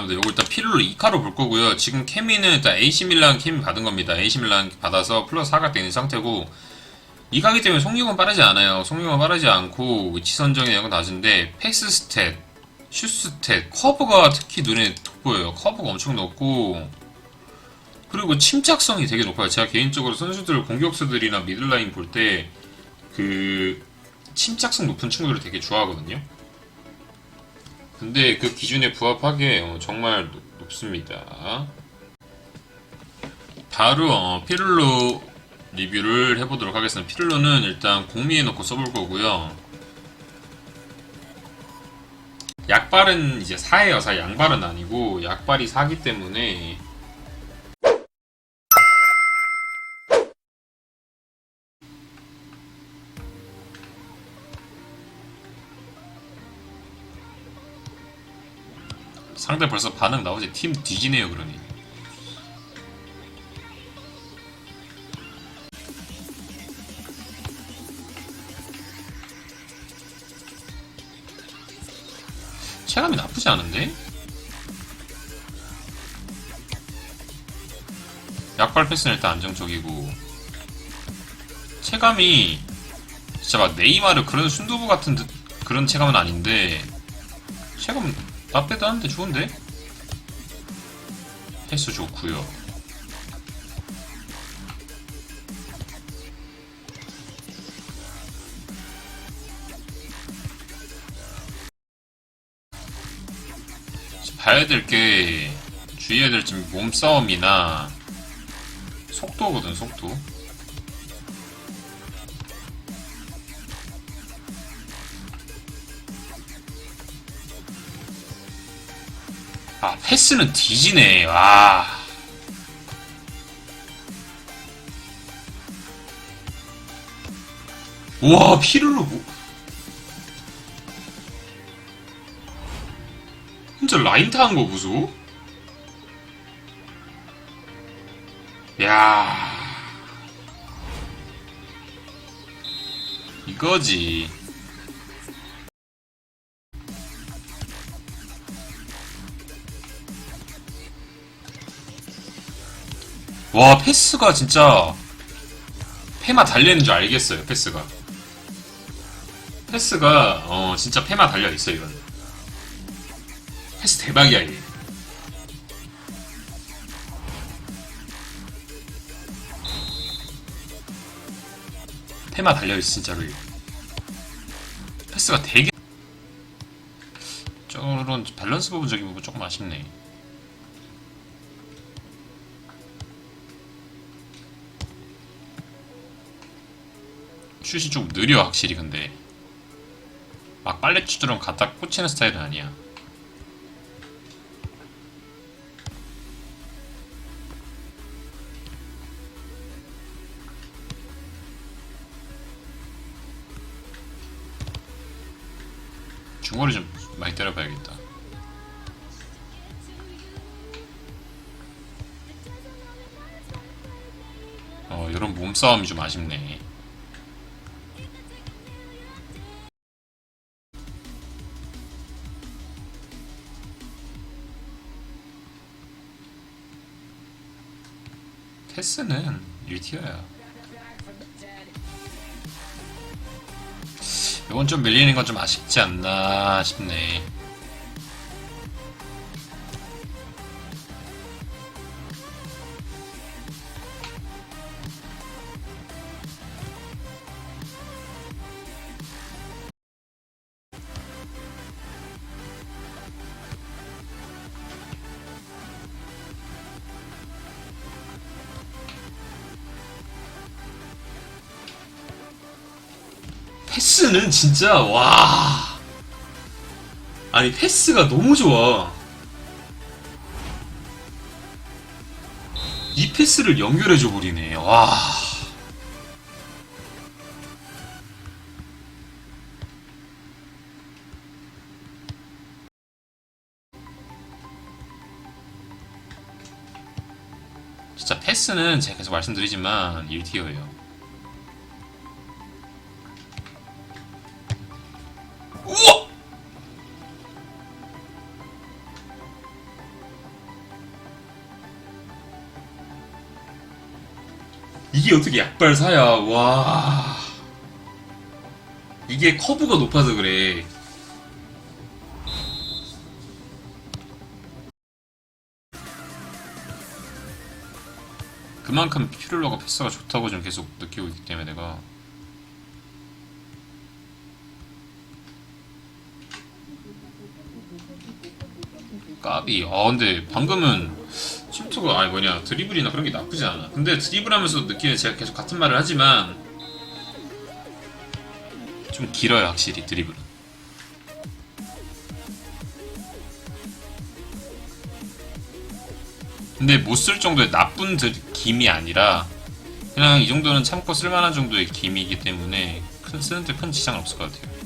감사합니다. 요거 일단 피를로 2카로 볼 거고요. 지금 케미는 일단 AC 밀란 케미 받은 겁니다. AC 밀란 받아서 플러스 4가 되는 상태고 이 가기 때문에 속력은 빠르지 않아요. 속력은 빠르지 않고 위치 선정이 건 낮은데 패스 스탯, 슛 스탯, 커브가 특히 눈에 돋보여요. 커브가 엄청 높고 그리고 침착성이 되게 높아요. 제가 개인적으로 선수들 공격수들이나 미들라인 볼 때 그 침착성 높은 친구들을 되게 좋아하거든요. 근데 그 기준에 부합하게 어, 정말 높, 높습니다. 바로 어, 피를로 리뷰를 해보도록 하겠습니다. 피를로는 일단 공미에 넣고 써볼 거고요. 약발은 이제 4예요. 4 양발은 아니고 약발이 4기 때문에 상대 벌써 반응 나오지. 팀 뒤지네요 그러니. 체감이 나쁘지 않은데? 약발 패스는 일단 안정적이고. 체감이 진짜 막 네이마르 그런 순두부 같은 듯- 그런 체감은 아닌데 체감 나쁘도 않은데 좋은데? 패스 좋고요 봐야 될 게 주의해야 될 점 몸싸움이나 속도거든 속도 아 패스는 뒤지네 와 우와 피를로 뭐 혼자 라인 타는 거 보소? 야 이거지. 와 패스가 진짜 페마 달려있는 줄 알겠어요 패스가. 패스가 어 진짜 페마 달려 있어 이건. 패스 대박이야 얘 페마 달려 있어 진짜로 이거. 패스가 되게 저런 밸런스 부분 적인 부분 조금 아쉽네 슛이 좀 느려 확실히. 근데 막 빨래추처럼 갖다 꽂히는 스타일은 아니야. 중거리 좀 많이 때려봐야겠다. 어 이런 몸싸움이 좀 아쉽네 패스는 1티어야. 이건 좀 밀리는 건 좀 아쉽지 않나 싶네. 패스는 진짜 와. 아니 패스가 너무 좋아. 이 패스를 연결해줘 버리네. 와. 진짜 패스는 제가 계속 말씀드리지만 1티어예요 우와! 이게 어떻게 약발사야? 와. 이게 커브가 높아서 그래. 그만큼 피를러가 패스가 좋다고 좀 계속 느끼고 있기 때문에 내가. 까비 아 근데 방금은 침투가 아니 뭐냐 드리블이나 그런 게 나쁘지 않아. 근데 드리블하면서 느끼는 제가 계속 같은 말을 하지만 좀 길어요 확실히 드리블은. 근데 못 쓸 정도의 나쁜 드, 김이 아니라 그냥 이 정도는 참고 쓸만한 정도의 김이기 때문에 큰, 쓰는데 큰 지장은 없을 것 같아요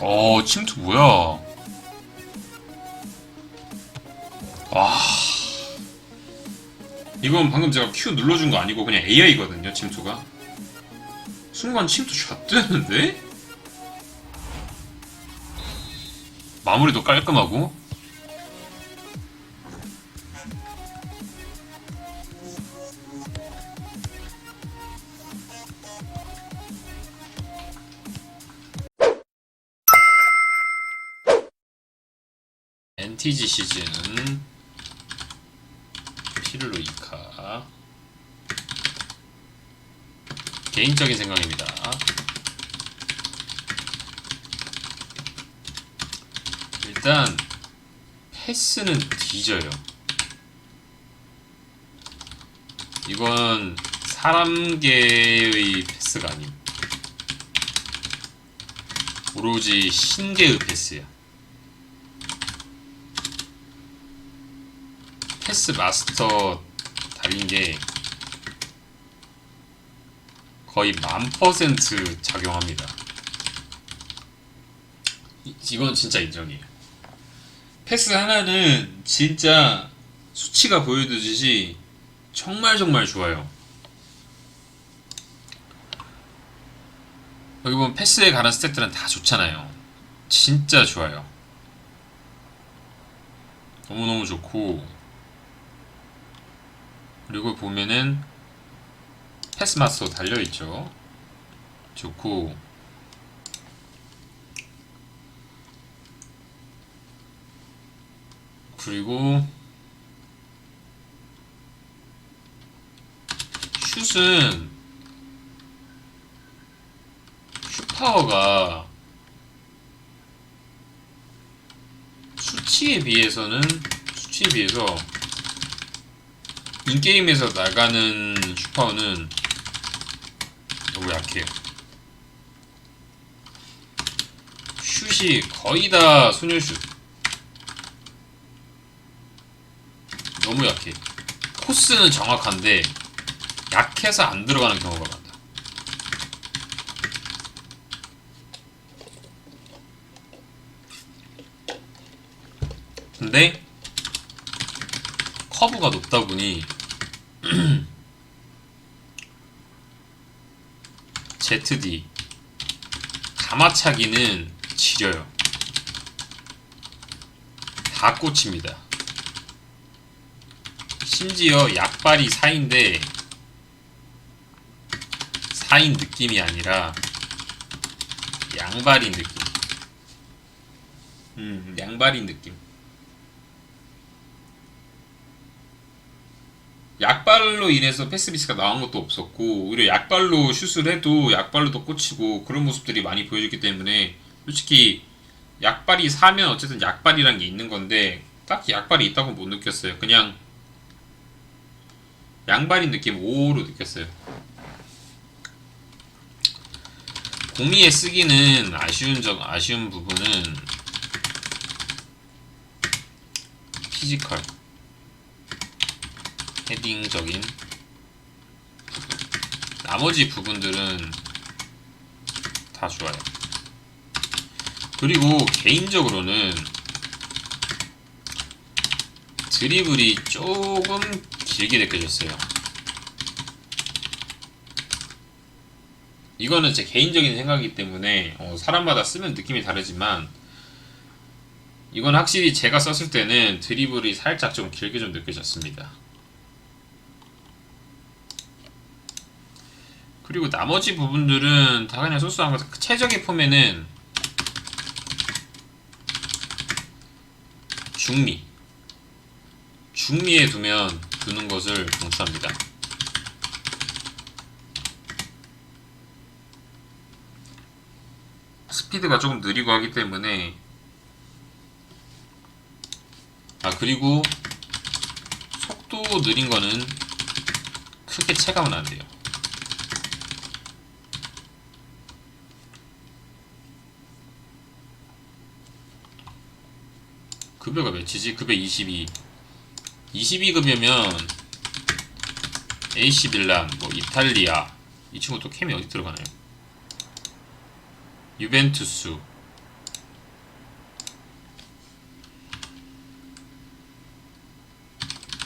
어 침투 뭐야? 와. 이건 방금 제가 Q 눌러준 거 아니고 그냥 AI거든요 침투가. 순간 침투 샷뜨는데? 마무리도 깔끔하고 NTG 시즌 피를로 이카 개인적인 생각입니다. 일단 패스는 뒤져요. 이건 사람계의 패스가 아님. 오로지 신계의 패스야. 패스 마스터 달린 게 거의 만 퍼센트 작용합니다. 이- 이건 진짜 인정이에요. 패스 하나는 진짜 수치가 보여주듯이 정말 정말 좋아요. 여기 보면 패스에 관한 스탯들은 다 좋잖아요. 진짜 좋아요. 너무너무 좋고 그리고 보면은 패스마스터 달려있죠. 좋고 그리고 슛은 슛파워가 수치에 비해서는 수치에 비해서 인게임에서 나가는 슈퍼는 너무 약해요. 슛이 거의 다 소녀슛. 너무 약해. 코스는 정확한데 약해서 안 들어가는 경우가 많다. 근데 커브가 높다 보니 ZD 가마차기는 지려요. 다 꽂힙니다. 심지어 약발이 4인데 4인 느낌이 아니라 양발인 느낌. 음, 양발인 느낌. 약발로 인해서 패스비스가 나온 것도 없었고 오히려 약발로 슛을 해도 약발로도 꽂히고 그런 모습들이 많이 보여줬기 때문에 솔직히 약발이 사면 어쨌든 약발이란 게 있는 건데 딱히 약발이 있다고 못 느꼈어요. 그냥 양발인 느낌 5로 느꼈어요. 공미에 쓰기는 아쉬운 적 아쉬운 부분은 피지컬 헤딩적인. 나머지 부분들은 다 좋아요. 그리고 개인적으로는 드리블이 조금 길게 느껴졌어요. 이거는 제 개인적인 생각이기 때문에 어, 사람마다 쓰면 느낌이 다르지만 이건 확실히 제가 썼을 때는 드리블이 살짝 좀 길게 좀 느껴졌습니다. 그리고 나머지 부분들은 다 그냥 소소한 거 최적의 폼에는 중미 중미에 두면 두는 것을 강추합니다. 스피드가 조금 느리고 하기 때문에 아 그리고 속도 느린 거는 크게 체감은 안 돼요. 급여가 몇이지? 급여 22. 22급여면 AC 밀란, 뭐 이탈리아 이 친구 또 캠이 어디 들어가나요? 유벤투스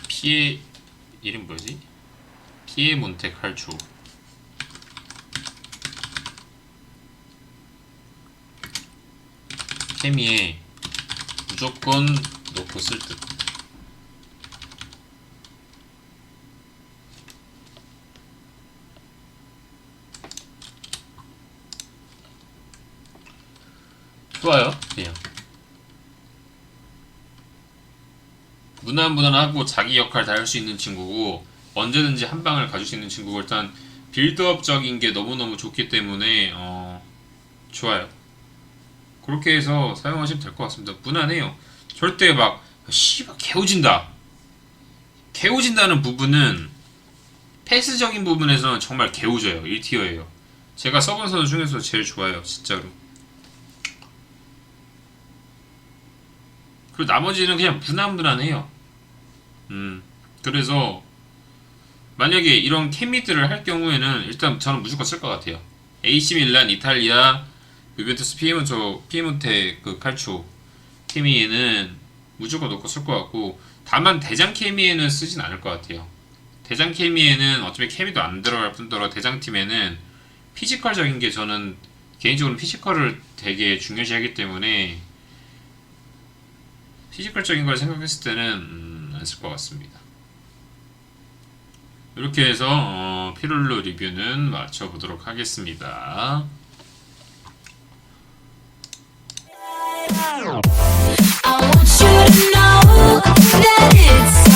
피에 이름 뭐지? 피에몬테 칼초 케미에 무조건 놓고 쓸 듯. 좋아요, 그냥. 무난무난하고 자기 역할 다 할 수 있는 친구고 언제든지 한 방을 가질 수 있는 친구고 일단 빌드업적인 게 너무너무 좋기 때문에 어, 좋아요. 그렇게 해서 사용하시면 될 것 같습니다. 무난해요. 절대 막 씨발 개오진다. 개오진다는 부분은 패스적인 부분에서는 정말 개오져요. 1티어예요. 제가 써본 선수 중에서 제일 좋아요. 진짜로. 그리고 나머지는 그냥 무난무난해요. 음. 그래서 만약에 이런 케미들을 할 경우에는 일단 저는 무조건 쓸 것 같아요. AC 밀란, 이탈리아, 유벤투스 피에몬토 피에몬테 그 칼초 케미에는 무조건 넣고 쓸 것 같고 다만 대장 케미에는 쓰진 않을 것 같아요. 대장 케미에는 어차피 케미도 안 들어갈 뿐더러 대장 팀에는 피지컬적인 게 저는 개인적으로 피지컬을 되게 중요시하기 때문에 피지컬적인 걸 생각했을 때는 음, 안쓸 것 같습니다. 이렇게 해서 어, 피룰로 리뷰는 마쳐보도록 하겠습니다. I want you to know that it's